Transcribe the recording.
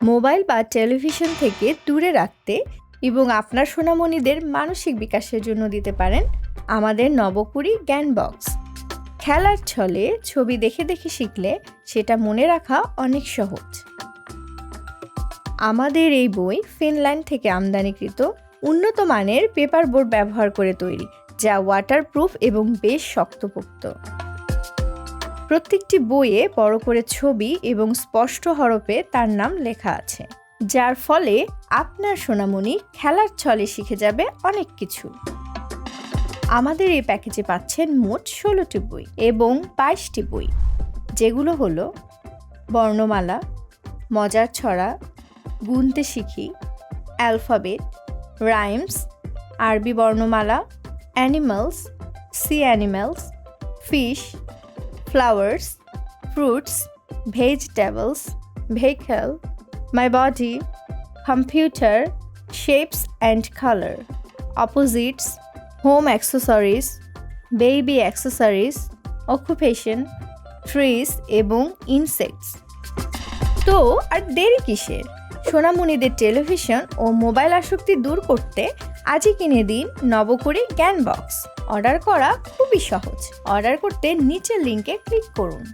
Mobile বা television থেকে দূরে রাখতে এবং আপনার সোনামণিদের মানসিক বিকাশের জন্য দিতে পারেন আমাদের নবকুড়ি জ্ঞান বক্স। খেলার ছলে ছবি দেখে দেখে শিখলে সেটা মনে রাখা অনেক সহজ। আমাদের এই বই ফিনল্যান্ড থেকে আমদানিকৃত উন্নত মানের পেপার বোর্ড ব্যবহার করে তৈরি, যা ওয়াটারপ্রুফ এবং বেশ শক্তপোক্ত। প্রত্যেকটি বইয়ে বড় করে ছবি এবং স্পষ্ট হরফে তার নাম লেখা আছে, যার ফলে আপনার সোনামণি খেলার ছলে শিখে যাবে অনেক কিছু। আমাদের এই প্যাকেজে পাচ্ছেন মোট ষোলোটি বই এবং বাইশটি বই, যেগুলো হলো বর্ণমালা, মজার ছড়া, গুনতে শিখি, অ্যালফাবেট, রাইমস, আরবি বর্ণমালা, animals, sea animals fish flowers, fruits, vegetables, vehicle, my body, computer, shapes and color, opposites, home accessories, baby accessories, occupation, trees এবং insects. তো আর দেরি কিসের সোনামণিদের টেলিভিশন ও মোবাইল আসক্তি দূর করতে আজই কিনে দিন নবকুড়ি জ্ঞান বক্স অর্ডার করা খুবই সহজ। অর্ডার করতে নিচের লিঙ্কে ক্লিক করুন।